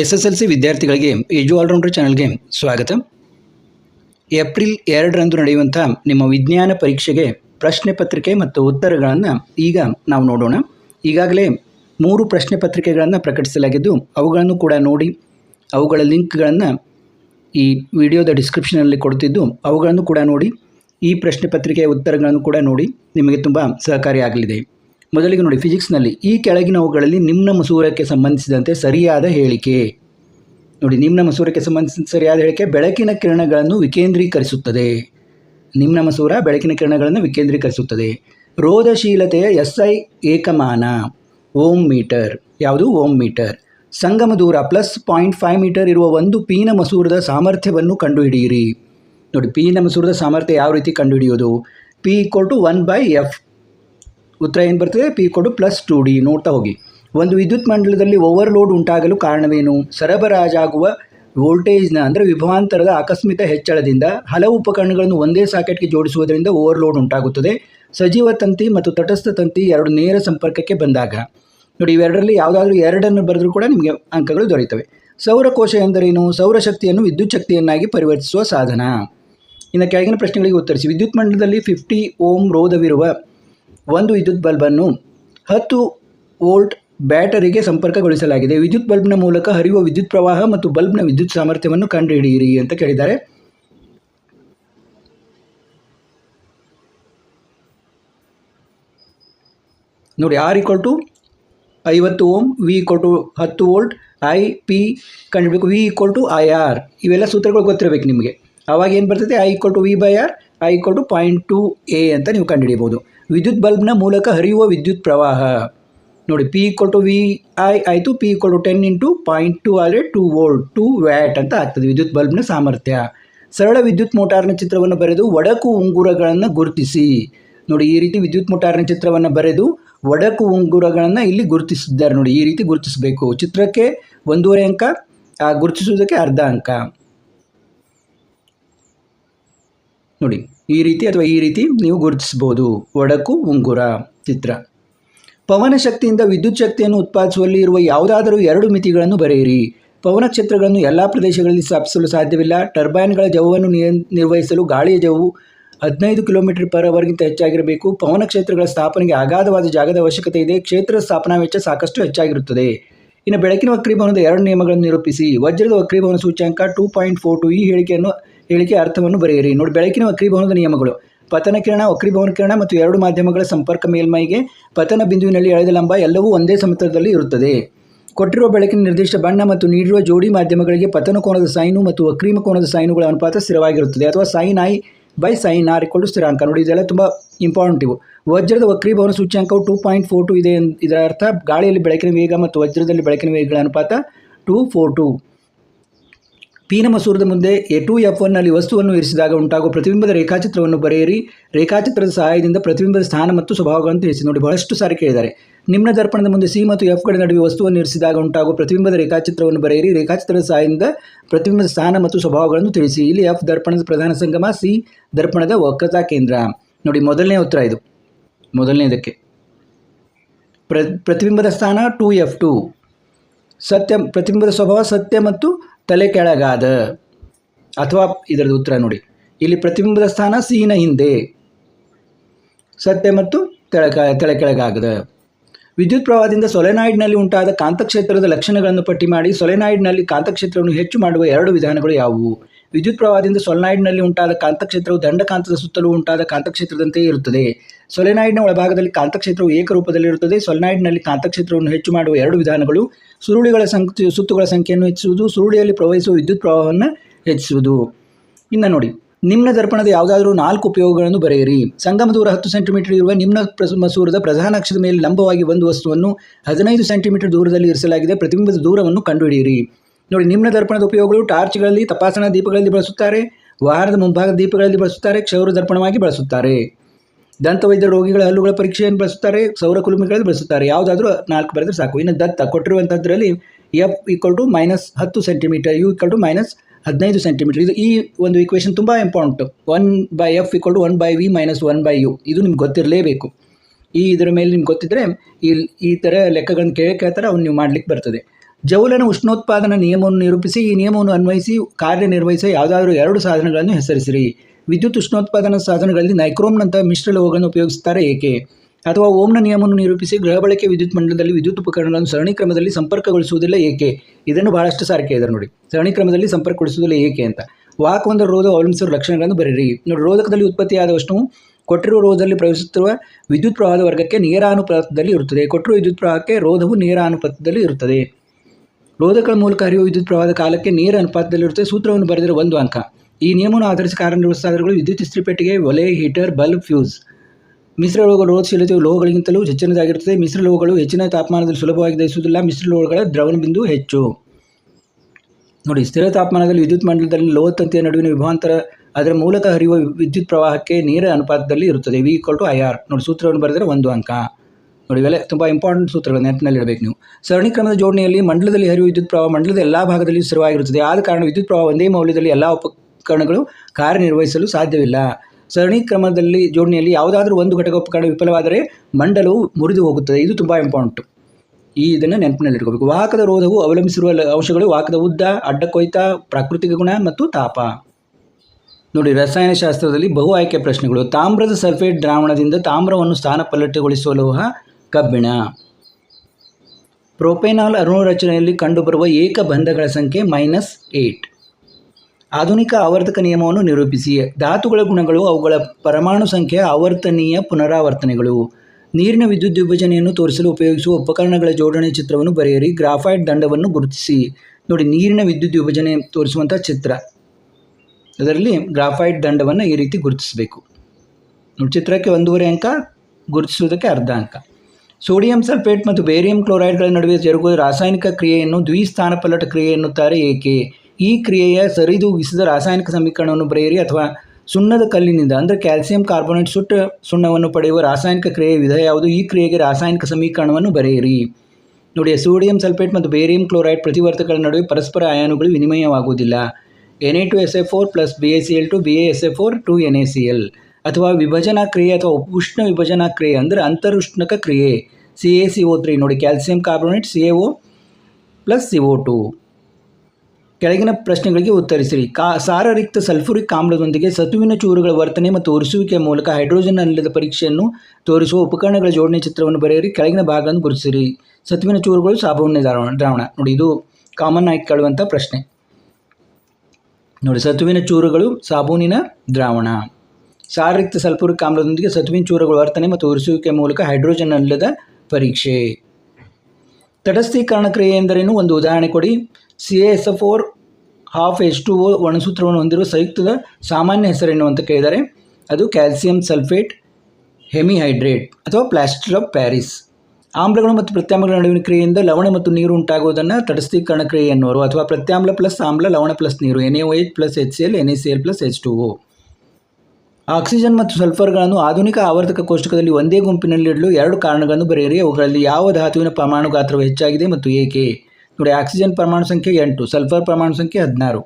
S S L C ವಿದ್ಯಾರ್ಥಿಗಳಿಗೆ edu allrounder ಚಾನಲ್ಗೆ ಸ್ವಾಗತ. ಏಪ್ರಿಲ್ ಎರಡರಂದು ನಡೆಯುವಂಥ ನಿಮ್ಮ ವಿಜ್ಞಾನ ಪರೀಕ್ಷೆಗೆ ಪ್ರಶ್ನೆ ಪತ್ರಿಕೆ ಮತ್ತು ಉತ್ತರಗಳನ್ನು ಈಗ ನಾವು ನೋಡೋಣ. ಈಗಾಗಲೇ ಮೂರು ಪ್ರಶ್ನೆ ಪತ್ರಿಕೆಗಳನ್ನು ಪ್ರಕಟಿಸಲಾಗಿದ್ದು, ಅವುಗಳನ್ನು ಕೂಡ ನೋಡಿ ಅವುಗಳ ಲಿಂಕ್ಗಳನ್ನು ಈ ವಿಡಿಯೋದ ಡಿಸ್ಕ್ರಿಪ್ಷನಲ್ಲಿ ಕೊಡ್ತಿದ್ದು, ಅವುಗಳನ್ನು ಕೂಡ ನೋಡಿ ಈ ಪ್ರಶ್ನೆ ಪತ್ರಿಕೆಯ ಉತ್ತರಗಳನ್ನು ಕೂಡ ನೋಡಿ ನಿಮಗೆ ತುಂಬ ಸಹಕಾರಿಯಾಗಲಿದೆ. ಮೊದಲಿಗೆ ನೋಡಿ ಫಿಸಿಕ್ಸ್ನಲ್ಲಿ ಈ ಕೆಳಗಿನವುಗಳಲ್ಲಿ ನಿಮ್ನ ಮಸೂರಕ್ಕೆ ಸಂಬಂಧಿಸಿದಂತೆ ಸರಿಯಾದ ಹೇಳಿಕೆ. ನೋಡಿ, ನಿಮ್ನ ಮಸೂರಕ್ಕೆ ಸಂಬಂಧಿಸಿದ ಸರಿಯಾದ ಹೇಳಿಕೆ ಬೆಳಕಿನ ಕಿರಣಗಳನ್ನು ವಿಕೇಂದ್ರೀಕರಿಸುತ್ತದೆ. ನಿಮ್ನ ಮಸೂರ ಬೆಳಕಿನ ಕಿರಣಗಳನ್ನು ವಿಕೇಂದ್ರೀಕರಿಸುತ್ತದೆ. ರೋಧಶೀಲತೆಯ ಎಸ್ ಐ ಏಕಮಾನ, ಓಮ್ ಮೀಟರ್. ಯಾವುದು? Ohm metre. ಸಂಗಮ ದೂರ ಪ್ಲಸ್ ಪಾಯಿಂಟ್ ಫೈವ್ ಮೀಟರ್ ಇರುವ ಒಂದು ಪೀನ ಮಸೂರದ ಸಾಮರ್ಥ್ಯವನ್ನು ಕಂಡುಹಿಡಿಯಿರಿ. ನೋಡಿ, ಪೀನ ಮಸೂರದ ಸಾಮರ್ಥ್ಯ ಯಾವ ರೀತಿ ಕಂಡುಹಿಡಿಯೋದು P equal to one by F. ಉತ್ತರ ಏನು ಬರ್ತದೆ? ಪಿ ಕೊಡು ಪ್ಲಸ್ ಟು ಡಿ ನೋಡ್ತಾ ಹೋಗಿ. ಒಂದು ವಿದ್ಯುತ್ ಮಂಡಲದಲ್ಲಿ ಓವರ್ಲೋಡ್ ಉಂಟಾಗಲು ಕಾರಣವೇನು? ಸರಬರಾಜಾಗುವ ವೋಲ್ಟೇಜ್ನ ಅಂದರೆ ವಿಭವಾಂತರದ ಆಕಸ್ಮಿಕ ಹೆಚ್ಚಳದಿಂದ ಹಲವು ಉಪಕರಣಗಳನ್ನು ಒಂದೇ ಸಾಕೆಟ್ಗೆ ಜೋಡಿಸುವುದರಿಂದ ಓವರ್ಲೋಡ್ ಉಂಟಾಗುತ್ತದೆ. ಸಜೀವ ತಂತಿ ಮತ್ತು ತಟಸ್ಥ ತಂತಿ ಎರಡು ನೇರ ಸಂಪರ್ಕಕ್ಕೆ ಬಂದಾಗ. ನೋಡಿ, ಇವೆರಡರಲ್ಲಿ ಯಾವುದಾದ್ರೂ ಎರಡನ್ನು ಬರೆದರೂ ಕೂಡ ನಿಮಗೆ ಅಂಕಗಳು ದೊರೆಯುತ್ತವೆ. ಸೌರಕೋಶ ಎಂದರೇನು? ಸೌರಶಕ್ತಿಯನ್ನು ವಿದ್ಯುತ್ ಶಕ್ತಿಯನ್ನಾಗಿ ಪರಿವರ್ತಿಸುವ ಸಾಧನ. ಇನ್ನು ಕೆಳಗಿನ ಪ್ರಶ್ನೆಗಳಿಗೆ ಉತ್ತರಿಸಿ. ವಿದ್ಯುತ್ ಮಂಡಲದಲ್ಲಿ ಫಿಫ್ಟಿ ಓಮ್ ರೋಧವಿರುವ ಒಂದು ವಿದ್ಯುತ್ ಬಲ್ಬನ್ನು ಹತ್ತು ವೋಲ್ಟ್ ಬ್ಯಾಟರಿಗೆ ಸಂಪರ್ಕಗೊಳಿಸಲಾಗಿದೆ. ವಿದ್ಯುತ್ ಬಲ್ಬ್ನ ಮೂಲಕ ಹರಿಯುವ ವಿದ್ಯುತ್ ಪ್ರವಾಹ ಮತ್ತು ಬಲ್ಬ್ನ ವಿದ್ಯುತ್ ಸಾಮರ್ಥ್ಯವನ್ನು ಕಂಡುಹಿಡಿಯಿರಿ ಅಂತ ಕೇಳಿದ್ದಾರೆ. ನೋಡಿ ಆರ್ ಈಕ್ವಲ್ ಟು ಐವತ್ತು ಓಮ್ ವಿ ಈಕ್ವಲ್ ಟು ಹತ್ತು volt I P ಕಂಡುಹಿಡಬೇಕು V equal to I R ಇವೆಲ್ಲ ಸೂತ್ರಗಳು ಗೊತ್ತಿರಬೇಕು ನಿಮಗೆ. ಅವಾಗ ಏನು ಬರ್ತದೆ? I equal to V by R I equal to point two A ಅಂತ ನೀವು ಕಂಡುಹಿಡಿಯಬಹುದು. ವಿದ್ಯುತ್ ಬಲ್ಬ್ನ ಮೂಲಕ ಹರಿಯುವ ವಿದ್ಯುತ್ ಪ್ರವಾಹ. ನೋಡಿ P equal to V I ಆಯಿತು. P equal to ten into point two ಆದರೆ ಟು ವೋಲ್ಟ್ ಟು ವ್ಯಾಟ್ ಅಂತ ಆಗ್ತದೆ ವಿದ್ಯುತ್ ಬಲ್ಬ್ನ ಸಾಮರ್ಥ್ಯ. ಸರಳ ವಿದ್ಯುತ್ ಮೋಟಾರ್ನ ಚಿತ್ರವನ್ನು ಬರೆದು ಒಡಕು ಉಂಗುರಗಳನ್ನು ಗುರುತಿಸಿ. ನೋಡಿ, ಈ ರೀತಿ ವಿದ್ಯುತ್ ಮೋಟಾರ್ನ ಚಿತ್ರವನ್ನು ಬರೆದು ಒಡಕು ಉಂಗುರಗಳನ್ನು ಇಲ್ಲಿ ಗುರುತಿಸಿದ್ದಾರೆ. ನೋಡಿ, ಈ ರೀತಿ ಗುರುತಿಸಬೇಕು. ಚಿತ್ರಕ್ಕೆ ಒಂದೂವರೆ ಅಂಕ ಗುರುತಿಸುವುದಕ್ಕೆ ಅರ್ಧ ಅಂಕ. ನೋಡಿ ಈ ರೀತಿ ಅಥವಾ ಈ ರೀತಿ ನೀವು ಗುರುತಿಸ್ಬೋದು. ಒಡಕು, ಉಂಗುರ, ಚಿತ್ರ. ಪವನ ಶಕ್ತಿಯಿಂದ ವಿದ್ಯುತ್ ಶಕ್ತಿಯನ್ನು ಉತ್ಪಾದಿಸುವಲ್ಲಿ ಇರುವ ಯಾವುದಾದರೂ ಎರಡು ಮಿತಿಗಳನ್ನು ಬರೆಯಿರಿ. ಪವನ ಕ್ಷೇತ್ರಗಳನ್ನು ಎಲ್ಲ ಪ್ರದೇಶಗಳಲ್ಲಿ ಸ್ಥಾಪಿಸಲು ಸಾಧ್ಯವಿಲ್ಲ. ಟರ್ಬೈನ್ಗಳ ಜವವನ್ನು ನಿರ್ವಹಿಸಲು ಗಾಳಿಯ ಜವು ಹದಿನೈದು ಕಿಲೋಮೀಟರ್ ಪರ್ ಅವರ್ಗಿಂತ ಹೆಚ್ಚಾಗಿರಬೇಕು. ಪವನ ಕ್ಷೇತ್ರಗಳ ಸ್ಥಾಪನೆಗೆ ಅಗಾಧವಾದ ಜಾಗದ ಅವಶ್ಯಕತೆ ಇದೆ. ಕ್ಷೇತ್ರ ಸ್ಥಾಪನಾ ವೆಚ್ಚ ಸಾಕಷ್ಟು ಹೆಚ್ಚಾಗಿರುತ್ತದೆ. ಇನ್ನು ಬೆಳಕಿನ ವಕ್ರೀಭವನದ ಎರಡು ನಿಯಮಗಳನ್ನು ನಿರೂಪಿಸಿ. ವಜ್ರದ ವಕ್ರೀಭವನ ಸೂಚ್ಯಾಂಕ ಟೂ ಪಾಯಿಂಟ್ ಫೋರ್ ಟು ಈ ಹೇಳಿಕೆಯನ್ನು ಹೇಳಿಕೆ ಅರ್ಥವನ್ನು ಬರೆಯಿರಿ. ನೋಡಿ, ಬೆಳಕಿನ ವಕ್ರೀಭವನದ ನಿಯಮಗಳು. ಪತನ ಕಿರಣ, ವಕ್ರೀಭವನ ಕಿರಣ ಮತ್ತು ಎರಡು ಮಾಧ್ಯಮಗಳ ಸಂಪರ್ಕ ಮೇಲ್ಮೈಗೆ ಪತನ ಬಿಂದುವಿನಲ್ಲಿ ಎಳೆದ ಲಂಬ ಎಲ್ಲವೂ ಒಂದೇ ಸಮತಲದಲ್ಲಿ ಇರುತ್ತದೆ. ಕೊಟ್ಟಿರುವ ಬೆಳಕಿನ ನಿರ್ದಿಷ್ಟ ಬಣ್ಣ ಮತ್ತು ನೀಡಿರುವ ಜೋಡಿ ಮಾಧ್ಯಮಗಳಿಗೆ ಪತನ ಕೋನದ ಸೈನು ಮತ್ತು ವಕ್ರೀಮ ಕೋನದ ಸೈನುಗಳ ಅನುಪಾತ ಸ್ಥಿರವಾಗಿರುತ್ತದೆ. ಅಥವಾ sine I by sine R equal ಸ್ಥಿರಾಂಕ. ನೋಡಿ, ಇದೆಲ್ಲ ತುಂಬ ಇಂಪಾರ್ಟೆಂಟ್ ಇವು. ವಜ್ರದ ವಕ್ರೀಭವನ ಸೂಚ್ಯಾಂಕವು ಟೂ ಪಾಯಿಂಟ್ ಫೋರ್ ಟು ಇದೆ. ಇದರ ಅರ್ಥ ಗಾಳಿಯಲ್ಲಿ ಬೆಳಕಿನ ವೇಗ ಮತ್ತು ವಜ್ರದಲ್ಲಿ ಬೆಳಕಿನ ವೇಗಗಳ ಅನುಪಾತ ಟೂ ಫೋರ್ ಟು ಪೀನ ಮಸೂರದ ಮುಂದೆ ಎ ಟು ಎಫ್ ಒನ್ನಲ್ಲಿ ವಸ್ತುವನ್ನು ಇರಿಸಿದಾಗ ಉಂಟಾಗುವ ಪ್ರತಿಬಿಂಬದ ರೇಖಾಚಿತ್ರವನ್ನು ಬರೆಯಿರಿ. ರೇಖಾಚಿತ್ರದ ಸಹಾಯದಿಂದ ಪ್ರತಿಬಿಂಬದ ಸ್ಥಾನ ಮತ್ತು ಸ್ವಭಾವಗಳನ್ನು ತಿಳಿಸಿ. ನೋಡಿ, ಬಹಳಷ್ಟು ಸಾರಿ ಕೇಳಿದ್ದಾರೆ. ನಿಮ್ನ ದರ್ಪಣದ ಮುಂದೆ ಸಿ ಮತ್ತು ಎಫ್ಗಳ ನಡುವೆ ವಸ್ತುವನ್ನು ಇರಿಸಿದಾಗ ಉಂಟಾಗುವ ಪ್ರತಿಬಿಂಬದ ರೇಖಾಚಿತ್ರವನ್ನು ಬರೆಯಿರಿ. ರೇಖಾಚಿತ್ರದ ಸಹಾಯದಿಂದ ಪ್ರತಿಬಿಂಬದ ಸ್ಥಾನ ಮತ್ತು ಸ್ವಭಾವಗಳನ್ನು ತಿಳಿಸಿ. ಇಲ್ಲಿ ಎಫ್ ದರ್ಪಣದ ಪ್ರಧಾನ ಸಂಗಮ, ಸಿ ದರ್ಪಣದ ವಕ್ರತಾ ಕೇಂದ್ರ. ನೋಡಿ, ಮೊದಲನೇ ಉತ್ತರ ಇದು. ಮೊದಲನೇದಕ್ಕೆ. ಪ್ರ, ಪ್ರತಿಬಿಂಬದ ಸ್ಥಾನ ಟು ಎಫ್ ಟು. ಸತ್ಯ, ಪ್ರತಿಬಿಂಬದ ಸ್ವಭಾವ, ಸತ್ಯ ಮತ್ತು ತಲೆ ಕೆಳಗಾದ ಅಥವಾ ಇದರದ್ದು ಉತ್ತರ ನೋಡಿ. ಇಲ್ಲಿ ಪ್ರತಿಬಿಂಬದ ಸ್ಥಾನ ಸಿಹಿನ ಹಿಂದೆ. ಸತ್ಯ ಮತ್ತು ತೆಳಕ ತಲೆ ಕೆಳಗಾಗದ ವಿದ್ಯುತ್ ಪ್ರವಾಹದಿಂದ ಸೊಲೆನಾಯ್ಡ್ನಲ್ಲಿ ಉಂಟಾದ ಕಾಂತಕ್ಷೇತ್ರದ ಲಕ್ಷಣಗಳನ್ನು ಪಟ್ಟಿ ಮಾಡಿ ಸೊಲೆನಾಯ್ಡ್ನಲ್ಲಿ ಕಾಂತಕ್ಷೇತ್ರವನ್ನು ಹೆಚ್ಚು ಮಾಡುವ ಎರಡು ವಿಧಾನಗಳು ಯಾವುವು? ವಿದ್ಯುತ್ ಪ್ರವಾಹದಿಂದ ಸೊಲೆನಾಯ್ಡ್ನಲ್ಲಿ ಉಂಟಾದ ಕಾಂತಕ್ಷೇತ್ರವು ದಂಡಕಾಂತದ ಸುತ್ತಲೂ ಉಂಟಾದ ಕಾಂತಕ್ಷೇತ್ರದಂತೆಯೇ ಇರುತ್ತದೆ. ಸೊಲೆನಾಯ್ಡ್ನ ಒಳಭಾಗದಲ್ಲಿ ಕಾಂತಕ್ಷೇತ್ರವು ಏಕರೂಪದಲ್ಲಿರುತ್ತದೆ. ಸೊಲೆನಾಯ್ಡ್ನಲ್ಲಿ ಕಾಂತಕ್ಷೇತ್ರವನ್ನು ಹೆಚ್ಚು ಮಾಡುವ ಎರಡು ವಿಧಾನಗಳು ಸುರುಳಿಗಳ ಸಂಖ್ಯೆ, ಸುತ್ತುಗಳ ಸಂಖ್ಯೆಯನ್ನು ಹೆಚ್ಚಿಸುವುದು, ಸುರುಳಿಯಲ್ಲಿ ಪ್ರವಹಿಸುವ ವಿದ್ಯುತ್ ಪ್ರವಾಹವನ್ನು ಹೆಚ್ಚಿಸುವುದು. ಇನ್ನು ನೋಡಿ, ನಿಮ್ನ ದರ್ಪಣದ ಯಾವುದಾದರೂ ನಾಲ್ಕು ಉಪಯೋಗಗಳನ್ನು ಬರೆಯಿರಿ. ಸಂಗಮ ದೂರ ಹತ್ತು ಸೆಂಟಿಮೀಟರ್ ಇರುವ ನಿಮ್ನ ಮಸೂರದ ಪ್ರಧಾನ ಅಕ್ಷದ ಮೇಲೆ ಲಂಬವಾಗಿ ಒಂದು ವಸ್ತುವನ್ನು ಹದಿನೈದು ಸೆಂಟಿಮೀಟರ್ ದೂರದಲ್ಲಿ ಇರಿಸಲಾಗಿದೆ. ಪ್ರತಿಬಿಂಬದ ದೂರವನ್ನು ಕಂಡುಹಿಡಿಯಿರಿ. ನೋಡಿ, ನಿಮ್ನ ದರ್ಪಣದ ಉಪಯೋಗಗಳು ಟಾರ್ಚ್ಗಳಲ್ಲಿ, ತಪಾಸಣಾ ದೀಪಗಳಲ್ಲಿ ಬಳಸುತ್ತಾರೆ, ವಾಹನದ ಮುಂಭಾಗದ ದೀಪಗಳಲ್ಲಿ ಬಳಸುತ್ತಾರೆ, ಕ್ಷೌರ ದರ್ಪಣವಾಗಿ ಬಳಸುತ್ತಾರೆ. ದಂತವೈದ್ಯ ರೋಗಿಗಳ ಹಲ್ಲುಗಳ ಪರೀಕ್ಷೆಯನ್ನು ಬಳಸುತ್ತಾರೆ, ಸೌರ ಕುಲುಮೆಗಳಲ್ಲಿ ಬಳಸುತ್ತಾರೆ. ಯಾವುದಾದ್ರೂ ನಾಲ್ಕು ಬರೆದ್ರೆ ಸಾಕು. ಇನ್ನು ದತ್ತ ಕೊಟ್ಟಿರುವಂಥದ್ರಲ್ಲಿ ಎಫ್ ಈಕ್ವಲ್ ಟು ಮೈನಸ್ ಹತ್ತು centimetre U equal to minus ಹದಿನೈದು ಸೆಂಟಿಮೀಟರ್ ಇದು ಈ ಒಂದು ಈಕ್ವೇಷನ್ ತುಂಬ important one by F equal to one by V minus one by U ಇದು ನಿಮ್ಗೆ ಗೊತ್ತಿರಲೇಬೇಕು. ಈ ಇದರ ಮೇಲೆ ನಿಮ್ಗೆ ಗೊತ್ತಿದ್ದರೆ ಈ ಈ ಥರ ಲೆಕ್ಕಗಳನ್ನು ಕೇಳಿ ಕೇಳ್ತಾರೆ ಅವ್ನು ನೀವು ಮಾಡ್ಲಿಕ್ಕೆ ಬರ್ತದೆ. ಜೌಲನ ಉಷ್ಣೋತ್ಪಾದನಾ ನಿಯಮವನ್ನು ನಿರೂಪಿಸಿ, ಈ ನಿಯಮವನ್ನು ಅನ್ವಯಿಸಿ ಕಾರ್ಯನಿರ್ವಹಿಸುವ ಯಾವುದಾದರೂ ಎರಡು ಸಾಧನಗಳನ್ನು ಹೆಸರಿಸಿರಿ. ವಿದ್ಯುತ್ ಉಷ್ಣೋತ್ಪಾದನಾ ಸಾಧನಗಳಲ್ಲಿ ನೈಕ್ರೋಮ್ನಂತಹ ಮಿಶ್ರಲೋಹಗಳನ್ನು ಉಪಯೋಗಿಸುತ್ತಾರೆ ಏಕೆ? ಅಥವಾ ಓಮ್ನ ನಿಯಮವನ್ನು ನಿರೂಪಿಸಿ, ಗೃಹ ಬಳಕೆ ವಿದ್ಯುತ್ ಮಂಡಲದಲ್ಲಿ ವಿದ್ಯುತ್ ಉಪಕರಣಗಳನ್ನು ಸರಣಿ ಕ್ರಮದಲ್ಲಿ ಸಂಪರ್ಕಗೊಳಿಸುವುದಿಲ್ಲ ಏಕೆ? ಇದನ್ನು ಬಹಳಷ್ಟು ಸಾರಿಕೆ ಇದೆ ನೋಡಿ. ಸರಣಿ ಕ್ರಮದಲ್ಲಿ ಸಂಪರ್ಕಗೊಳಿಸುವುದಿಲ್ಲ ಏಕೆ ಅಂತ. ವಾಹಕವೊಂದರ ರೋಧ ಅವಲಂಬಿಸಿರುವ ಲಕ್ಷಣಗಳನ್ನು ಬರೀರಿ ನೋಡಿ ರೋಧಕದಲ್ಲಿ ಉತ್ಪತ್ತಿಯಾದ ಉಷ್ಣವು ಕೊಟ್ಟಿರುವ ರೋಧದಲ್ಲಿ ಪ್ರವೇಶಿಸುತ್ತಿರುವ ವಿದ್ಯುತ್ ಪ್ರವಾಹದ ವರ್ಗಕ್ಕೆ ನೇರ ಅನುಪಾತದಲ್ಲಿ ಇರುತ್ತದೆ. ಕೊಟ್ಟಿರುವ ವಿದ್ಯುತ್ ಪ್ರವಾಹಕ್ಕೆ ರೋಧವು ನೇರ ಅನುಪಾತದಲ್ಲಿ ಇರುತ್ತದೆ. ರೋಧಕಗಳ ಮೂಲಕ ಹರಿಯುವ ವಿದ್ಯುತ್ ಪ್ರವಾಹದ ಕಾಲಕ್ಕೆ ನೇರ ಅನುಪಾತದಲ್ಲಿರುತ್ತದೆ ಸೂತ್ರವನ್ನು ಬರೆದರೆ ಒಂದು ಅಂಕ. ಈ ನಿಯಮವನ್ನು ಆಧರಿಸಿ ಸಾಧನಗಳು ವಿದ್ಯುತ್ ಇಸ್ತ್ರಿಪೆಟ್ಟಿಗೆ ಒಲೆ, ಹೀಟರ್, ಬಲ್ಬ್, ಫ್ಯೂಸ್. ಮಿಶ್ರ ಲೋಹಗಳ, ರೋಧಶೀಲತೆಯು ಲೋಹಗಳಿಗಿಂತಲೂ ಹೆಚ್ಚಿನದಾಗಿರುತ್ತದೆ. ಮಿಶ್ರ ಲೋಹಗಳು ಹೆಚ್ಚಿನ ತಾಪಮಾನದಲ್ಲಿ ಸುಲಭವಾಗಿ ದಹಿಸುವುದಿಲ್ಲ. ಮಿಶ್ರ ಲೋಹಗಳ ದ್ರವಣ ಬಿಂದು ಹೆಚ್ಚು. ನೋಡಿ, ಸ್ಥಿರ ತಾಪಮಾನದಲ್ಲಿ ವಿದ್ಯುತ್ ಮಂಡಲದಲ್ಲಿ ಲೋಹ ತಂತಿಯ ನಡುವಿನ ವಿಭಾಂತರ ಅದರ ಮೂಲಕ ಹರಿಯುವ ವಿದ್ಯುತ್ ಪ್ರವಾಹಕ್ಕೆ ನೇರ ಅನುಪಾತದಲ್ಲಿ ಇರುತ್ತದೆ. V equal to I R ನೋಡಿ, ಸೂತ್ರವನ್ನು ಬರೆದರೆ ಒಂದು ಅಂಕ. ನೋಡಿ, ಇವೆಲ್ಲ ತುಂಬ ಇಂಪಾರ್ಟೆಂಟ್ ಸೂತ್ರಗಳು ನೆನಪಿನಲ್ಲಿ ಇಡಬೇಕು ನೀವು. ಸರಣಿ ಕ್ರಮದ ಜೋಡಣೆಯಲ್ಲಿ ಮಂಡಲದಲ್ಲಿ ಹರಿಯುವ ವಿದ್ಯುತ್ ಪ್ರವಾಹ ಮಂಡಲದ ಎಲ್ಲ ಭಾಗದಲ್ಲಿ ಸ್ಥಿರವಾಗಿರುತ್ತದೆ. ಆದ ಕಾರಣ ವಿದ್ಯುತ್ ಪ್ರವಾಹ ಒಂದೇ ಮೌಲ್ಯದಲ್ಲಿ ಎಲ್ಲ ಉಪಕರಣಗಳು ಕಾರ್ಯನಿರ್ವಹಿಸಲು ಸಾಧ್ಯವಿಲ್ಲ. ಸರಣಿ ಕ್ರಮದಲ್ಲಿ ಜೋಡಣೆಯಲ್ಲಿ ಯಾವುದಾದ್ರೂ ಒಂದು ಘಟಕ ಉಪಕರಣ ವಿಫಲವಾದರೆ ಮಂಡಲವು ಮುರಿದು ಹೋಗುತ್ತದೆ. ಇದು ತುಂಬ ಇಂಪಾರ್ಟೆಂಟ್ ಈ ಇದನ್ನು ನೆನಪಿನಲ್ಲಿಟ್ಕೋಬೇಕು ವಾಹಕದ ರೋಧವು ಅವಲಂಬಿಸಿರುವ ಅಂಶಗಳು ವಾಹಕದ ಉದ್ದ ಅಡ್ಡ ಕೊಯ್ತ ಪ್ರಾಕೃತಿಕ ಗುಣ ಮತ್ತು ತಾಪ. ನೋಡಿ, ರಸಾಯನಶಾಸ್ತ್ರದಲ್ಲಿ ಬಹು ಆಯ್ಕೆ ಪ್ರಶ್ನೆಗಳು. ತಾಮ್ರದ ಸಲ್ಫೇಟ್ ದ್ರಾವಣದಿಂದ ತಾಮ್ರವನ್ನು ಸ್ಥಾನಪಲ್ಲಟಗೊಳಿಸುವ ಲೋಹ ಕಬ್ಬಿಣ. ಪ್ರೋಪೆನಾಲ್ ಅಣುರಚನೆಯಲ್ಲಿ ಕಂಡುಬರುವ ಏಕ ಬಂಧಗಳ ಸಂಖ್ಯೆ ಮೈನಸ್ ಏಟ್. ಆಧುನಿಕ ಆವರ್ತಕ ನಿಯಮವನ್ನು ನಿರೂಪಿಸಿ. ಧಾತುಗಳ ಗುಣಗಳು, ಅವುಗಳ ಪರಮಾಣು ಸಂಖ್ಯೆ, ಆವರ್ತನೀಯ ಪುನರಾವರ್ತನೆಗಳು. ನೀರಿನ ವಿದ್ಯುತ್ ವಿಭಜನೆಯನ್ನು ತೋರಿಸಲು ಉಪಯೋಗಿಸುವ ಉಪಕರಣಗಳ ಜೋಡಣೆ ಚಿತ್ರವನ್ನು ಬರೆಯಿರಿ. ಗ್ರಾಫೈಟ್ ದಂಡವನ್ನು ಗುರುತಿಸಿ. ನೋಡಿ, ನೀರಿನ ವಿದ್ಯುತ್ ವಿಭಜನೆ ತೋರಿಸುವಂಥ ಚಿತ್ರ. ಅದರಲ್ಲಿ ಗ್ರಾಫೈಟ್ ದಂಡವನ್ನು ಈ ರೀತಿ ಗುರುತಿಸಬೇಕು. ನೋಡಿ, ಚಿತ್ರಕ್ಕೆ ಒಂದೂವರೆ ಅಂಕ, ಗುರುತಿಸುವುದಕ್ಕೆ ಅರ್ಧ ಅಂಕ. ಸೋಡಿಯಂ ಸಲ್ಫೇಟ್ ಮತ್ತು ಬೇರಿಯಂ ಕ್ಲೋರೈಡ್ಗಳ ನಡುವೆ ಜರುಗುವ ರಾಸಾಯನಿಕ ಕ್ರಿಯೆಯನ್ನು ದ್ವಿಸ್ಥಾನಪಲ್ಲಟ ಕ್ರಿಯೆ ಎನ್ನುತ್ತಾರೆ ಏಕೆ? ಈ ಕ್ರಿಯೆಯ ಸರಿದೂಗಿಸಿದ ರಾಸಾಯನಿಕ ಸಮೀಕರಣವನ್ನು ಬರೆಯಿರಿ ಅಥವಾ ಸುಣ್ಣದ ಕಲ್ಲಿನಿಂದ, ಅಂದರೆ ಕ್ಯಾಲ್ಸಿಯಂ ಕಾರ್ಬೋನೇಟ್ ಸುಟ್ಟ ಸುಣ್ಣವನ್ನು ಪಡೆಯುವ ರಾಸಾಯನಿಕ ಕ್ರಿಯೆಯ ವಿಧ ಯಾವುದು? ಈ ಕ್ರಿಯೆಗೆ ರಾಸಾಯನಿಕ ಸಮೀಕರಣವನ್ನು ಬರೆಯಿರಿ. ನೋಡಿ, ಸೋಡಿಯಂ ಸಲ್ಫೇಟ್ ಮತ್ತು ಬೇರಿಯಂ ಕ್ಲೋರೈಡ್ ಪ್ರತಿವರ್ತಕಗಳ ನಡುವೆ ಪರಸ್ಪರ ಅಯಾನುಗಳು ವಿನಿಮಯವಾಗುವುದಿಲ್ಲ. N A two S A four plus B A C L two B A S A four two N A C L ಅಥವಾ ವಿಭಜನಾ ಕ್ರಿಯೆ ಅಥವಾ ಉಷ್ಣ ವಿಭಜನಾ ಕ್ರಿಯೆ ಅಂದರೆ ಅಂತರುಷ್ಣಕ ಕ್ರಿಯೆ. C A C O three ನೋಡಿ calcium carbonate C A O plus C O two ಕೆಳಗಿನ ಪ್ರಶ್ನೆಗಳಿಗೆ ಉತ್ತರಿಸಿರಿ. ಕಾ, ಸಾರರಿಕ್ತ ಸಲ್ಫುರಿಕ್ ಆಮ್ಲದೊಂದಿಗೆ ಸತುವಿನ ಚೂರುಗಳ ವರ್ತನೆ ಮತ್ತು ಉರಿಸುವಿಕೆಯ ಮೂಲಕ ಹೈಡ್ರೋಜನ್ ಅನಿಲದ ಪರೀಕ್ಷೆಯನ್ನು ತೋರಿಸುವ ಉಪಕರಣಗಳ ಜೋಡಣೆ ಚಿತ್ರವನ್ನು ಬರೆಯಿರಿ. ಕೆಳಗಿನ ಭಾಗವನ್ನು ಗುರುತಿಸಿರಿ. ಸತುವಿನ ಚೂರುಗಳು ಸಾಬೂನಿನ ದ್ರಾವಣ ದ್ರಾವಣ. ನೋಡಿ, ಇದು ಕಾಮನ್ ಆಗಿ ಕೇಳುವಂಥ ಪ್ರಶ್ನೆ. ನೋಡಿ, ಸತುವಿನ ಚೂರುಗಳು ಸಾಬೂನಿನ ದ್ರಾವಣ. ಸಾರರಿಕ್ತ ಸಲ್ಫುರಿಕ್ ಆಮ್ಲದೊಂದಿಗೆ ಸತುವಿನ ಚೂರುಗಳ ವರ್ತನೆ ಮತ್ತು ಉರಿಸುವಿಕೆ ಮೂಲಕ ಹೈಡ್ರೋಜನ್ ಅನಿಲದ ಪರೀಕ್ಷೆ. ತಟಸ್ಥೀಕರಣ ಕ್ರಿಯೆ ಎಂದರೇನು? ಒಂದು ಉದಾಹರಣೆ ಕೊಡಿ. C S F or half H two O ಒಣಸೂತ್ರವನ್ನು ಹೊಂದಿರುವ ಸಂಯುಕ್ತದ ಸಾಮಾನ್ಯ ಹೆಸರೇನು ಅಂತ ಕೇಳಿದರೆ, ಅದು ಕ್ಯಾಲ್ಸಿಯಂ ಸಲ್ಫೇಟ್ ಹೆಮಿಹೈಡ್ರೇಟ್ ಅಥವಾ ಪ್ಲಾಸ್ಟರ್ ಆಫ್ ಪ್ಯಾರಿಸ್. ಆಮ್ಲಗಳು ಮತ್ತು ಪ್ರತ್ಯಾಮ್ಲಗಳ ನಡುವಿನ ಕ್ರಿಯೆಯಿಂದ ಲವಣ ಮತ್ತು ನೀರು ಉಂಟಾಗುವುದನ್ನು ತಟಸ್ಥೀಕರಣ ಕ್ರಿಯೆ ಎನ್ನುವರು, ಅಥವಾ ಪ್ರತ್ಯಾಮ್ಲ ಪ್ಲಸ್ ಆಮ್ಲ, ಲವಣ ಪ್ಲಸ್ ನೀರು N A H plus H C L N A C L plus H two O oxygen ಮತ್ತು ಸಲ್ಫರ್ಗಳನ್ನು ಆಧುನಿಕ ಆವರ್ತಕ ಕೋಷ್ಟಕದಲ್ಲಿ ಒಂದೇ ಗುಂಪಿನಲ್ಲಿಡಲು ಎರಡು ಕಾರಣಗಳನ್ನು ಬರೆಯಿರಿ. ಅವುಗಳಲ್ಲಿ ಯಾವ ಧಾತುವಿನ ಪರಮಾಣು ಗಾತ್ರವು ಹೆಚ್ಚಾಗಿದೆ ಮತ್ತು ಏಕೆ? ನೋಡಿ, ಆಕ್ಸಿಜನ್ ಪರಮಾಣು ಸಂಖ್ಯೆ ಎಂಟು, ಸಲ್ಫರ್ ಪರಮಾಣು ಸಂಖ್ಯೆ ಹದಿನಾರು.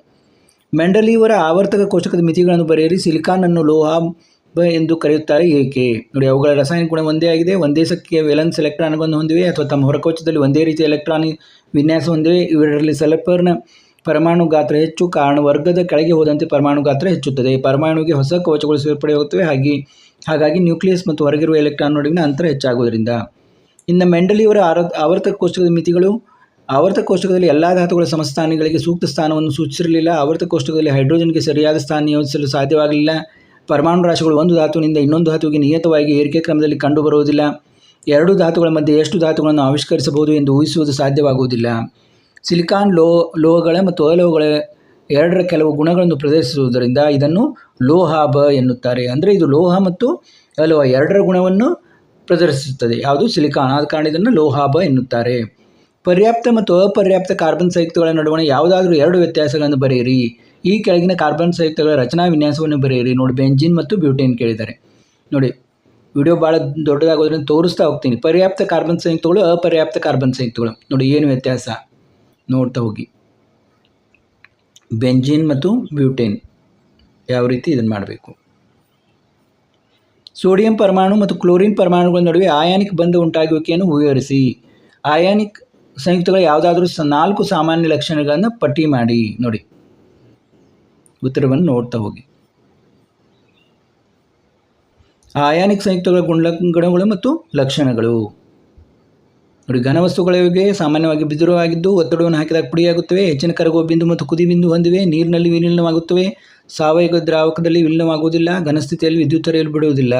ಮೆಂಡಲಿಯವರ ಆವರ್ತಕ ಕೋಷ್ಟಕದ ಮಿತಿಗಳನ್ನು ಬರೆಯಿರಿ. ಸಿಲಿಕಾನ್ ಅನ್ನು ಲೋಹ ಎಂದು ಕರೆಯುತ್ತಾರೆ. ಏಕೆ? ನೋಡಿ, ಅವುಗಳ ರಾಸಾಯನಿಕ ಗುಣ ಒಂದೇ ಆಗಿದೆ. ಒಂದೇ ಸಂಖ್ಯೆಯ ವೇಲೆನ್ಸ್ ಎಲೆಕ್ಟ್ರಾನ್ಗಳನ್ನು ಹೊಂದಿವೆ ಅಥವಾ ತಮ್ಮ ಹೊರಕೋಚದಲ್ಲಿ ಒಂದೇ ರೀತಿಯ ಎಲೆಕ್ಟ್ರಾನಿಕ್ ವಿನ್ಯಾಸ ಹೊಂದಿವೆ. ಇವರಲ್ಲಿ ಸಲ್ಫರ್ನ ಪರಮಾಣು ಗಾತ್ರ ಹೆಚ್ಚು ಕಾರಣ ವರ್ಗದ ಕೆಳಗೆ ಹೋದಂತೆ ಪರಮಾಣು ಗಾತ್ರ ಹೆಚ್ಚುತ್ತದೆ. ಪರಮಾಣುವಿಗೆ ಹೊಸ ಕವಚಗಳು ಸೇರ್ಪಡೆಯಾಗುತ್ತವೆ ಹಾಗೆ, ಹಾಗಾಗಿ ನ್ಯೂಕ್ಲಿಯಸ್ ಮತ್ತು ಹೊರಗಿರುವ ಎಲೆಕ್ಟ್ರಾನ್ ನಡುವಿನ ಅಂತರ ಹೆಚ್ಚಾಗುವುದರಿಂದ. ಇನ್ನು ಮೆಂಡಲಿಯವರ ಆರ ಆವರ್ತಕ ಕೋಷ್ಟಕದ ಮಿತಿಗಳು, ಆವರ್ತ ಕೋಷ್ಟಕದಲ್ಲಿ ಎಲ್ಲ ಧಾತುಗಳ ಸಮಸ್ಥಾನಗಳಿಗೆ ಸೂಕ್ತ ಸ್ಥಾನವನ್ನು ಸೂಚಿಸಿರಲಿಲ್ಲ. ಆವರ್ತ ಕೋಷ್ಟಕದಲ್ಲಿ ಹೈಡ್ರೋಜನ್ಗೆ ಸರಿಯಾದ ಸ್ಥಾನ ನಿಯೋಜಿಸಲು ಸಾಧ್ಯವಾಗಲಿಲ್ಲ. ಪರಮಾಣು ರಾಶಿಗಳು ಒಂದು ಧಾತುವಿನಿಂದ ಇನ್ನೊಂದು ಧಾತುವಿಗೆ ನಿಯತವಾಗಿ ಏರಿಕೆ ಕ್ರಮದಲ್ಲಿ ಕಂಡುಬರುವುದಿಲ್ಲ. ಎರಡು ಧಾತುಗಳ ಮಧ್ಯೆ ಎಷ್ಟು ಧಾತುಗಳನ್ನು ಆವಿಷ್ಕರಿಸಬಹುದು ಎಂದು ಊಹಿಸುವುದು ಸಾಧ್ಯವಾಗುವುದಿಲ್ಲ. ಸಿಲಿಕಾನ್ ಲೋ, ಲೋಹಗಳ ಮತ್ತು ಅಲೋಹಗಳ ಎರಡರ ಕೆಲವು ಗುಣಗಳನ್ನು ಪ್ರದರ್ಶಿಸುವುದರಿಂದ ಇದನ್ನು ಲೋಹಾಬ ಎನ್ನುತ್ತಾರೆ. ಅಂದರೆ ಇದು ಲೋಹ ಮತ್ತು ಅಲೋಹ ಎರಡರ ಗುಣವನ್ನು ಪ್ರದರ್ಶಿಸುತ್ತದೆ. ಯಾವುದು? ಸಿಲಿಕಾನ್. ಆದ ಕಾರಣ ಇದನ್ನು ಲೋಹಾಬ ಎನ್ನುತ್ತಾರೆ. ಪರ್ಯಾಪ್ತ ಮತ್ತು ಅಪರ್ಯಾಪ್ತ ಕಾರ್ಬನ್ ಸಂಯುಕ್ತಗಳ ನಡುವಣ ಯಾವುದಾದರೂ ಎರಡು ವ್ಯತ್ಯಾಸಗಳನ್ನು ಬರೆಯಿರಿ. ಈ ಕೆಳಗಿನ ಕಾರ್ಬನ್ ಸಂಯುಕ್ತಗಳ ರಚನಾ ವಿನ್ಯಾಸವನ್ನು ಬರೆಯಿರಿ. ನೋಡಿ, ಬೆಂಜಿನ್ ಮತ್ತು ಬ್ಯೂಟೇನ್ ಕೇಳಿದ್ದಾರೆ. ನೋಡಿ, ವಿಡಿಯೋ ಭಾಳ ದೊಡ್ಡದಾಗೋದ್ರಿಂದ ತೋರಿಸ್ತಾ ಹೋಗ್ತೀನಿ. ಪರ್ಯಾಪ್ತ ಕಾರ್ಬನ್ ಸಂಯುಕ್ತಗಳು, ಅಪರ್ಯಾಪ್ತ ಕಾರ್ಬನ್ ಸಂಯುಕ್ತಗಳು. ನೋಡಿ, ಏನು ವ್ಯತ್ಯಾಸ? ನೋಡ್ತಾ ಹೋಗಿ. ಬೆಂಜಿನ್ ಮತ್ತು ಬ್ಯೂಟೇನ್ ಯಾವ ರೀತಿ ಇದನ್ನು ಮಾಡಬೇಕು? ಸೋಡಿಯಂ ಪರಮಾಣು ಮತ್ತು ಕ್ಲೋರಿನ್ ಪರಮಾಣುಗಳ ನಡುವೆ ಆಯಾನಿಕ್ ಬಂಧ ಉಂಟಾಗುವಿಕೆಯನ್ನು ವಿವರಿಸಿ. ಆಯಾನಿಕ್ ಸಂಯುಕ್ತಗಳ ಯಾವುದಾದ್ರೂ ನಾಲ್ಕು ಸಾಮಾನ್ಯ ಲಕ್ಷಣಗಳನ್ನು ಪಟ್ಟಿ ಮಾಡಿ. ನೋಡಿ. ಉತ್ತರವನ್ನು ನೋಡ್ತಾ ಹೋಗಿ. ಆಯಾನಿಕ್ ಸಂಯುಕ್ತಗಳ ಗುಣ ಗುಣಗಳು ಮತ್ತು ಲಕ್ಷಣಗಳು. ಘನವಸ್ತುಗಳಿಗೆ ಸಾಮಾನ್ಯವಾಗಿ ಬಿದಿರುವಾಗಿದ್ದು ಒತ್ತಡವನ್ನು ಹಾಕಿದಾಗ ಪುಡಿಯಾಗುತ್ತವೆ, ಹೆಚ್ಚಿನ ಕರಗುವ ಬಿಂದು ಮತ್ತು ಕುದಿ ಬಿಂದು ಹೊಂದಿವೆ, ನೀರಿನಲ್ಲಿ ವಿಲೀನವಾಗುತ್ತವೆ, ಸಾವಯವ ದ್ರಾವಕದಲ್ಲಿ ವಿಲೀನವಾಗುವುದಿಲ್ಲ, ಘನಸ್ಥಿತಿಯಲ್ಲಿ ವಿದ್ಯುತ್ ಹರಿಯಲು ಬಿಡುವುದಿಲ್ಲ.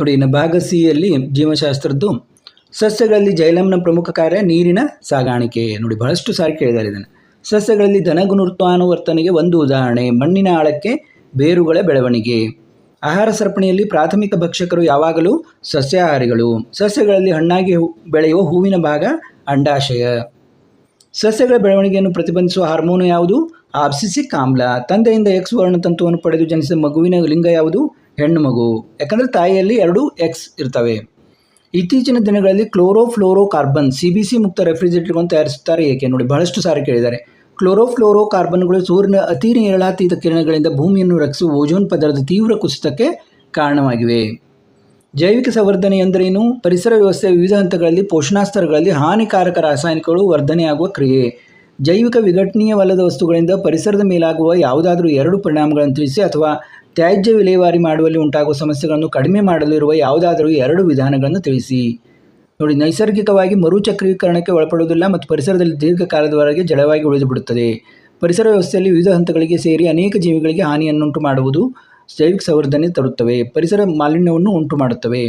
ನೋಡಿ, ಇನ್ನು ಭಾಗ ಸಿಯಲ್ಲಿ ಜೀವಶಾಸ್ತ್ರದ್ದು, ಸಸ್ಯಗಳಲ್ಲಿ ಜೈಲಮ್ನ ಪ್ರಮುಖ ಕಾರ್ಯ ನೀರಿನ ಸಾಗಾಣಿಕೆ. ನೋಡಿ, ಬಹಳಷ್ಟು ಸಾರಿ ಕೇಳಿದ್ದಾರೆ ಇದನ್ನು. ಸಸ್ಯಗಳಲ್ಲಿ ಧನಗುಣೋತ್ಪಾನುವರ್ತನೆಗೆ ಒಂದು ಉದಾಹರಣೆ, ಮಣ್ಣಿನ ಆಳಕ್ಕೆ ಬೇರುಗಳ ಬೆಳವಣಿಗೆ. ಆಹಾರ ಸರಪಣಿಯಲ್ಲಿ ಪ್ರಾಥಮಿಕ ಭಕ್ಷಕರು ಯಾವಾಗಲೂ ಸಸ್ಯಾಹಾರಿಗಳು. ಸಸ್ಯಗಳಲ್ಲಿ ಹಣ್ಣಾಗಿ ಬೆಳೆಯುವ ಹೂವಿನ ಭಾಗ ಅಂಡಾಶಯ. ಸಸ್ಯಗಳ ಬೆಳವಣಿಗೆಯನ್ನು ಪ್ರತಿಬಂಧಿಸುವ ಹಾರ್ಮೋನು ಯಾವುದು? ಆಬ್ಸಿಸಿಕ್ ಆಮ್ಲ ತಂದೆಯಿಂದ ಎಕ್ಸ್ ವರ್ಣತಂತುವನ್ನು ಪಡೆದು ಜನಿಸಿದ ಮಗುವಿನ ಲಿಂಗ ಯಾವುದು? ಹೆಣ್ಣು ಮಗು. ಯಾಕಂದರೆ ತಾಯಿಯಲ್ಲಿ ಎರಡು ಎಕ್ಸ್ ಇರ್ತವೆ. ಇತ್ತೀಚಿನ ದಿನಗಳಲ್ಲಿ chlorofluorocarbon C B C ಮುಕ್ತ ರೆಫ್ರಿಜರೇಟರ್ಗಳನ್ನು ತಯಾರಿಸುತ್ತಾರೆ ಏಕೆ? ನೋಡಿ, ಬಹಳಷ್ಟು ಸಾರಿ ಕೇಳಿದ್ದಾರೆ. ಕ್ಲೋರೋಫ್ಲೋರೋ ಕಾರ್ಬನ್ಗಳು ಸೂರ್ಯನ ಅತಿ ನೇರಳಾತೀತ ಕಿರಣಗಳಿಂದ ಭೂಮಿಯನ್ನು ರಕ್ಷಿಸುವ ಓಜೋನ್ ಪದರದ ತೀವ್ರ ಕುಸಿತಕ್ಕೆ ಕಾರಣವಾಗಿವೆ. ಜೈವಿಕ ಸಂವರ್ಧನೆ ಎಂದರೇನು? ಪರಿಸರ ವ್ಯವಸ್ಥೆಯ ವಿವಿಧ ಹಂತಗಳಲ್ಲಿ, ಪೋಷಣಾಸ್ತರಗಳಲ್ಲಿ ಹಾನಿಕಾರಕ ರಾಸಾಯನಿಕಗಳು ವರ್ಧನೆಯಾಗುವ ಕ್ರಿಯೆ. ಜೈವಿಕ ವಿಘಟನೀಯವಲ್ಲದ ವಸ್ತುಗಳಿಂದ ಪರಿಸರದ ಮೇಲಾಗುವ ಯಾವುದಾದರೂ ಎರಡು ಪರಿಣಾಮಗಳನ್ನು ತಿಳಿಸಿ ಅಥವಾ ತ್ಯಾಜ್ಯ ವಿಲೇವಾರಿ ಮಾಡುವಲ್ಲಿ ಉಂಟಾಗುವ ಸಮಸ್ಯೆಗಳನ್ನು ಕಡಿಮೆ ಮಾಡಲಿರುವ ಯಾವುದಾದರೂ ಎರಡು ವಿಧಾನಗಳನ್ನು ತಿಳಿಸಿ. ನೋಡಿ, ನೈಸರ್ಗಿಕವಾಗಿ ಮರುಚಕ್ರೀಕರಣಕ್ಕೆ ಒಳಪಡುವುದಿಲ್ಲ ಮತ್ತು ಪರಿಸರದಲ್ಲಿ ದೀರ್ಘಕಾಲದವರೆಗೆ ಜಡವಾಗಿ ಉಳಿದುಬಿಡುತ್ತದೆ. ಪರಿಸರ ವ್ಯವಸ್ಥೆಯಲ್ಲಿ ವಿವಿಧ ಹಂತಗಳಿಗೆ ಸೇರಿ ಅನೇಕ ಜೀವಿಗಳಿಗೆ ಹಾನಿಯನ್ನುಂಟು ಮಾಡುವುದು ಜೈವಿಕ ಸಂವರ್ಧನೆ ತರುತ್ತವೆ. ಪರಿಸರ ಮಾಲಿನ್ಯವನ್ನು ಉಂಟು ಮಾಡುತ್ತವೆ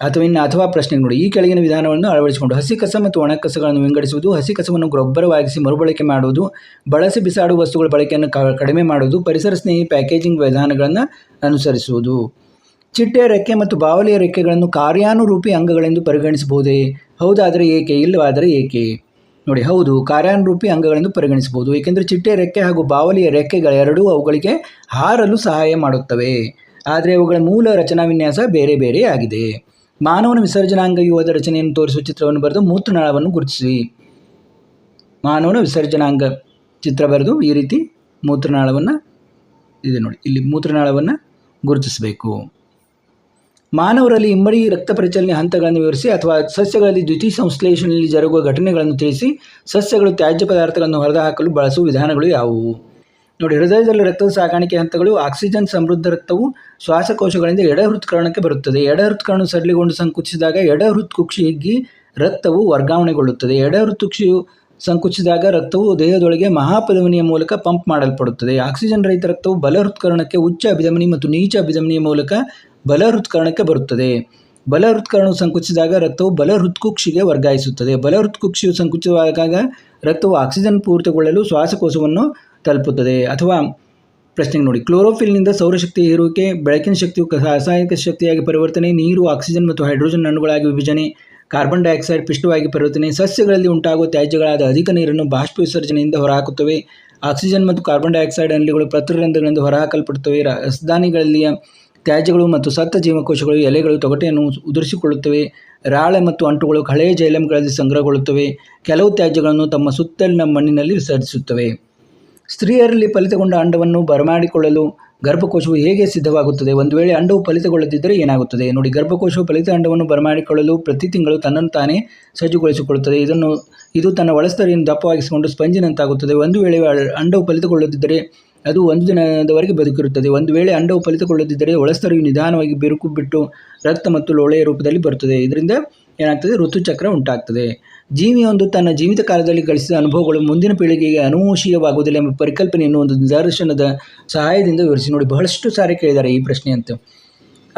ಅಥವಾ ಇನ್ನು ಅಥವಾ ಪ್ರಶ್ನೆ ನೋಡಿ, ಈ ಕೆಳಗಿನ ವಿಧಾನವನ್ನು ಅಳವಡಿಸಿಕೊಂಡು ಹಸಿ ಕಸ ಮತ್ತು ಒಣ ಕಸಗಳನ್ನು ವಿಂಗಡಿಸುವುದು ಹಸಿ ಕಸವನ್ನು ಗೊಬ್ಬರವಾಗಿಸಿ ಮರುಬಳಕೆ ಮಾಡುವುದು, ಬಳಸಿ ಬಿಸಾಡುವ ವಸ್ತುಗಳ ಬಳಕೆಯನ್ನು ಕಡಿಮೆ ಮಾಡುವುದು, ಪರಿಸರ ಸ್ನೇಹಿ ಪ್ಯಾಕೇಜಿಂಗ್ ವಿಧಾನಗಳನ್ನು ಅನುಸರಿಸುವುದು. ಚಿಟ್ಟೆಯ ರೆಕ್ಕೆ ಮತ್ತು ಬಾವಲಿಯ ರೆಕ್ಕೆಗಳನ್ನು ಕಾರ್ಯಾನುರೂಪಿ ಅಂಗಗಳೆಂದು ಪರಿಗಣಿಸಬಹುದೇ? ಹೌದಾದರೆ ಏಕೆ? ಇಲ್ಲವಾದರೆ ಏಕೆ? ನೋಡಿ, ಹೌದು, ಕಾರ್ಯಾನುರೂಪಿ ಅಂಗಗಳೆಂದು ಪರಿಗಣಿಸಬಹುದು, ಏಕೆಂದರೆ ಚಿಟ್ಟೆ ರೆಕ್ಕೆ ಹಾಗೂ ಬಾವಲಿಯ ರೆಕ್ಕೆಗಳೆರಡೂ ಅವುಗಳಿಗೆ ಹಾರಲು ಸಹಾಯ ಮಾಡುತ್ತವೆ. ಆದರೆ ಅವುಗಳ ಮೂಲ ರಚನಾ ವಿನ್ಯಾಸ ಬೇರೆ ಬೇರೆ ಆಗಿದೆ. ಮಾನವನ ವಿಸರ್ಜನಾಂಗ ಯುವದ ರಚನೆಯನ್ನು ತೋರಿಸುವ ಚಿತ್ರವನ್ನು ಬರೆದು ಮೂತ್ರನಾಳವನ್ನು ಗುರುತಿಸಿ. ಮಾನವನ ವಿಸರ್ಜನಾಂಗ ಚಿತ್ರ ಬರೆದು ಈ ರೀತಿ ಮೂತ್ರನಾಳವನ್ನು, ಇದೆ ನೋಡಿ, ಇಲ್ಲಿ ಮೂತ್ರನಾಳವನ್ನು ಗುರುತಿಸಬೇಕು. ಮಾನವರಲ್ಲಿ ಇಮ್ಮಡಿ ರಕ್ತ ಪರಿಚಲನೆ ಹಂತಗಳನ್ನು ವಿವರಿಸಿ ಅಥವಾ ಸಸ್ಯಗಳಲ್ಲಿ ದ್ವಿತೀಯ ಸಂಶ್ಲೇಷಣೆಯಲ್ಲಿ ಜರುಗುವ ಘಟನೆಗಳನ್ನು ತಿಳಿಸಿ, ಸಸ್ಯಗಳು ತ್ಯಾಜ್ಯ ಪದಾರ್ಥಗಳನ್ನು ಹೊರಹಾಕಲು ಬಳಸುವ ವಿಧಾನಗಳು ಯಾವುವು? ನೋಡಿ, ಹೃದಯದಲ್ಲಿ ರಕ್ತದ ಸಾಗಾಣಿಕೆ ಹಂತಗಳು, ಆಕ್ಸಿಜನ್ ಸಮೃದ್ಧ ರಕ್ತವು ಶ್ವಾಸಕೋಶಗಳಿಂದ ಎಡಹೃತ್ಕರಣಕ್ಕೆ ಬರುತ್ತದೆ. ಎಡಹೃತ್ಕರಣ ಸಡಿಲಗೊಂಡು ಸಂಕುಚಿಸಿದಾಗ ಎಡ ಹಿಗ್ಗಿ ರಕ್ತವು ವರ್ಗಾವಣೆಗೊಳ್ಳುತ್ತದೆ. ಎಡ ಹೃತ್ಕುಕ್ಷಿಯು ಸಂಕುಚಿಸಿದಾಗ ರಕ್ತವು ದೇಹದೊಳಗೆ ಮಹಾಪಧಮನಿಯ ಮೂಲಕ ಪಂಪ್ ಮಾಡಲ್ಪಡುತ್ತದೆ. ಆಕ್ಸಿಜನ್ ರಹಿತ ರಕ್ತವು ಬಲ ಹೃತ್ಕರಣಕ್ಕೆ ಉಚ್ಚ ಅಭಿಧಮನಿ ಮತ್ತು ನೀಚ ಅಭಿಧಮನಿಯ ಮೂಲಕ ಬಲ ಹೃತ್ಕರಣಕ್ಕೆ ಬರುತ್ತದೆ. ಬಲ ಹೃತ್ಕರಣವು ಸಂಕುಚಿಸಿದಾಗ ರಕ್ತವು ಬಲ ಹೃತ್ಕುಕ್ಷಿಗೆ ವರ್ಗಾಯಿಸುತ್ತದೆ. ಬಲ ಹೃತ್ಕುಕ್ಷಿಯು ಸಂಕುಚಿತವಾದಾಗ ರಕ್ತವು ಆಕ್ಸಿಜನ್ ಪೂರಿತಗೊಳ್ಳಲು ಶ್ವಾಸಕೋಶವನ್ನು ತಲುಪುತ್ತದೆ. ಅಥವಾ ಪ್ರಶ್ನೆಗೆ ನೋಡಿ. ಕ್ಲೋರೋಫಿಲ್ನಿಂದ ಸೌರಶಕ್ತಿ ಹೀರುವಿಕೆ, ಬೆಳಕಿನ ಶಕ್ತಿಯು ರಾಸಾಯನಿಕ ಶಕ್ತಿಯಾಗಿ ಪರಿವರ್ತನೆ, ನೀರು, ಆಕ್ಸಿಜನ್ ಮತ್ತು ಹೈಡ್ರೋಜನ್ ಅಣುಗಳಾಗಿ ವಿಭಜನೆ, ಕಾರ್ಬನ್ ಡೈಆಕ್ಸೈಡ್ ಪಿಷ್ಟವಾಗಿ ಪರಿವರ್ತನೆ, ಸಸ್ಯಗಳಲ್ಲಿ ಉಂಟಾಗುವ ತ್ಯಾಜ್ಯಗಳಾದ ಅಧಿಕ ನೀರನ್ನು ಬಾಷ್ಪ ವಿಸರ್ಜನೆಯಿಂದ ಹೊರಹಾಕುತ್ತವೆ. ಆಕ್ಸಿಜನ್ ಮತ್ತು ಕಾರ್ಬನ್ ಡೈಆಕ್ಸೈಡ್ ಅನಿಲಗಳು ಪ್ರತಿರಂಧ್ರಗಳಿಂದ ಹೊರಹಾಕಲ್ಪಡುತ್ತವೆ. ರಾಜಧಾನಿಗಳಲ್ಲಿಯ ತ್ಯಾಜ್ಯಗಳು ಮತ್ತು ಸತ್ತ ಜೀವಕೋಶಗಳು ಎಲೆಗಳು ತೊಗಟೆಯನ್ನು ಉದುರಿಸಿಕೊಳ್ಳುತ್ತವೆ. ರಾಳೆ ಮತ್ತು ಅಂಟುಗಳು ಹಳೆಯ ಜೈಲಂಗಳಲ್ಲಿ ಸಂಗ್ರಹಗೊಳ್ಳುತ್ತವೆ. ಕೆಲವು ತ್ಯಾಜ್ಯಗಳನ್ನು ತಮ್ಮ ಸುತ್ತಲಿನ ಮಣ್ಣಿನಲ್ಲಿ ವಿಸರ್ಜಿಸುತ್ತವೆ. ಸ್ತ್ರೀಯರಲ್ಲಿ ಫಲಿತಗೊಂಡ ಅಂಡವನ್ನು ಬರಮಾಡಿಕೊಳ್ಳಲು ಗರ್ಭಕೋಶವು ಹೇಗೆ ಸಿದ್ಧವಾಗುತ್ತದೆ? ಒಂದು ವೇಳೆ ಅಂಡವು ಫಲಿತಗೊಳ್ಳದಿದ್ದರೆ ಏನಾಗುತ್ತದೆ? ನೋಡಿ, ಗರ್ಭಕೋಶವು ಫಲಿತ ಅಂಡವನ್ನು ಬರಮಾಡಿಕೊಳ್ಳಲು ಪ್ರತಿ ತಿಂಗಳು ತನ್ನನ್ನು ತಾನೇ ಸಜ್ಜುಗೊಳಿಸಿಕೊಳ್ಳುತ್ತದೆ ಇದನ್ನು, ಇದು ತನ್ನ ಒಳಸ್ತರಿಯನ್ನು ದಪ್ಪವಾಗಿಸಿಕೊಂಡು ಸ್ಪಂಜಿನಂತಾಗುತ್ತದೆ. ಒಂದು ವೇಳೆ ಅಂಡವು ಫಲಿತಗೊಳ್ಳದಿದ್ದರೆ ಅದು ಒಂದು ದಿನದವರೆಗೆ ಬದುಕಿರುತ್ತದೆ. ಒಂದು ವೇಳೆ ಅಂಡವು ಫಲಿತಗೊಳ್ಳದಿದ್ದರೆ ಒಳಸ್ತರಿಯು ನಿಧಾನವಾಗಿ ಬಿರುಕು ಬಿಟ್ಟು ರಕ್ತ ಮತ್ತು ಲೋಳೆಯ ರೂಪದಲ್ಲಿ ಬರುತ್ತದೆ. ಇದರಿಂದ ಏನಾಗ್ತದೆ? ಋತುಚಕ್ರ ಉಂಟಾಗ್ತದೆ. ಜೀವಿಯೊಂದು ತನ್ನ ಜೀವಿತ ಕಾಲದಲ್ಲಿ ಗಳಿಸಿದ ಅನುಭವಗಳು ಮುಂದಿನ ಪೀಳಿಗೆಗೆ ಅನುವಂಶೀಯವಾಗುವುದಿಲ್ಲ ಎಂಬ ಪರಿಕಲ್ಪನೆಯನ್ನು ಒಂದು ನಿದರ್ಶನದ ಸಹಾಯದಿಂದ ವಿವರಿಸಿ ನೋಡಿ. ಬಹಳಷ್ಟು ಸಾರಿ ಕೇಳಿದ್ದಾರೆ ಈ ಪ್ರಶ್ನೆ ಅಂತ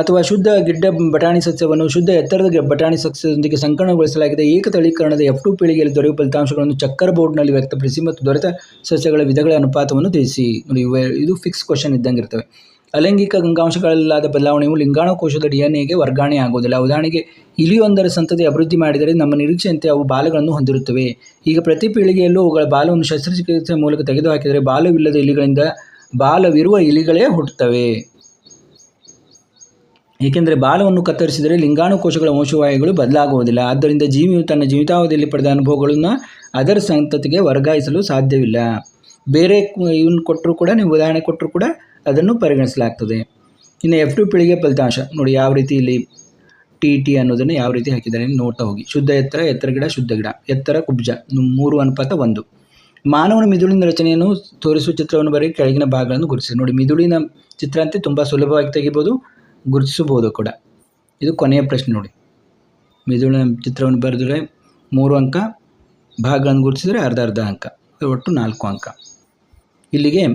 ಅಥವಾ ಶುದ್ಧ ಗಿಡ್ಡ ಬಟಾಣಿ ಸಸ್ಯವನ್ನು ಶುದ್ಧ ಎತ್ತರದ ಬಟಾಣಿ ಸಸ್ಯದೊಂದಿಗೆ ಸಂಕಲನಗೊಳಿಸಲಾಗಿದೆ ಏಕತಳೀಕರಣದ ಎಫ್ ಟು ಪೀಳಿಗೆಯಲ್ಲಿ ದೊರೆಯುವ ಫಲಿತಾಂಶಗಳನ್ನು ಚಕ್ಕರ್ ಬೋರ್ಡ್ನಲ್ಲಿ ವ್ಯಕ್ತಪಡಿಸಿ ಮತ್ತು ದೊರೆತ ಸಸ್ಯಗಳ ವಿಧಗಳ ಅನುಪಾತವನ್ನು ತಿಳಿಸಿ. ನೋಡಿ ಇದು ಫಿಕ್ಸ್ ಕ್ವಶನ್ ಇದ್ದಂಗೆ ಇರ್ತವೆ. ಅಲೈಂಗಿಕ ಅಂಗಾಂಶಗಳಲ್ಲಾದ ಬದಲಾವಣೆಯು ಲಿಂಗಾಣುಕೋಶದ ಡಿ ಎನ್ ಎಗೆ ವರ್ಗಾವಣೆ ಆಗುವುದಿಲ್ಲ. ಉದಾಹರಣೆಗೆ, ಇಲಿಯೊಂದರ ಸಂತತಿ ಅಭಿವೃದ್ಧಿ ಮಾಡಿದರೆ ನಮ್ಮ ನಿರೀಕ್ಷೆಯಂತೆ ಅವು ಬಾಲಗಳನ್ನು ಹೊಂದಿರುತ್ತವೆ. ಈಗ ಪ್ರತಿ ಪೀಳಿಗೆಯಲ್ಲೂ ಅವುಗಳ ಬಾಲವನ್ನು ಶಸ್ತ್ರಚಿಕಿತ್ಸೆ ಮೂಲಕ ತೆಗೆದುಹಾಕಿದರೆ ಬಾಲವಿಲ್ಲದ ಇಲಿಗಳಿಂದ ಬಾಲವಿರುವ ಇಲಿಗಳೇ ಹುಟ್ಟುತ್ತವೆ. ಏಕೆಂದರೆ ಬಾಲವನ್ನು ಕತ್ತರಿಸಿದರೆ ಲಿಂಗಾಣುಕೋಶಗಳ ವಂಶವಾಹಿಗಳು ಬದಲಾಗುವುದಿಲ್ಲ. ಆದ್ದರಿಂದ ಜೀವಿಯು ತನ್ನ ಜೀವಿತಾವಧಿಯಲ್ಲಿ ಪಡೆದ ಅನುಭವಗಳನ್ನು ಅದರ ಸಂತತಿಗೆ ವರ್ಗಾಯಿಸಲು ಸಾಧ್ಯವಿಲ್ಲ. ಬೇರೆ ಇವನ್ನ ಕೊಟ್ಟರೂ ಕೂಡ, ನೀವು ಉದಾಹರಣೆ ಕೊಟ್ಟರೂ ಕೂಡ ಅದನ್ನು ಪರಿಗಣಿಸಲಾಗ್ತದೆ. ಇನ್ನು ಎಫ್ ಟು ಪೀಳಿಗೆ ಫಲಿತಾಂಶ. ನೋಡಿ, ಯಾವ ರೀತಿ ಇಲ್ಲಿ ಟಿ ಟಿ ಅನ್ನೋದನ್ನು ಯಾವ ರೀತಿ ಹಾಕಿದ್ದಾರೆ ನೋಡ್ತಾ ಹೋಗಿ. ಶುದ್ಧ ಎತ್ತರ ಎತ್ತರ ಗಿಡ, ಶುದ್ಧ ಗಿಡ. ಎತ್ತರ ಕುಬ್ಜ. ಮೂರು ಅನುಪಾತ ಒಂದು. ಮಾನವನ ಮಿದುಳಿನ ರಚನೆಯನ್ನು ತೋರಿಸುವ ಚಿತ್ರವನ್ನು ಬರೆಯ ಕೆಳಗಿನ ಭಾಗಗಳನ್ನು ಗುರುತಿಸಿ. ನೋಡಿ, ಮಿದುಳಿನ ಚಿತ್ರ ಅಂತೆ ತುಂಬ ಸುಲಭವಾಗಿ ತೆಗಿಬೋದು. ಗುರುತಿಸಬಹುದು ಕೂಡ. ಇದು ಕೊನೆಯ ಪ್ರಶ್ನೆ ನೋಡಿ. ಮಿದುಳಿನ ಚಿತ್ರವನ್ನು ಬರೆದರೆ ಮೂರು ಅಂಕ ಭಾಗಗಳನ್ನು ಗುರುತಿಸಿದರೆ ಅರ್ಧ ಅರ್ಧ ಅಂಕ ಒಟ್ಟು ನಾಲ್ಕು ಅಂಕ. ಇಲ್ಲಿಗೆ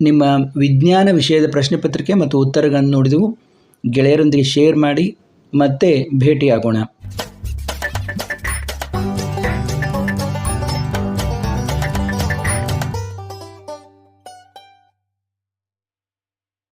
ನಿಮ್ಮ ವಿಜ್ಞಾನ ವಿಷಯದ ಪ್ರಶ್ನೆ ಪತ್ರಿಕೆ ಮತ್ತು ಉತ್ತರಗಳನ್ನು ನೋಡಿದೆವು. ಗೆಳೆಯರೊಂದಿಗೆ ಶೇರ್ ಮಾಡಿ, ಮತ್ತೆ ಭೇಟಿಯಾಗೋಣ.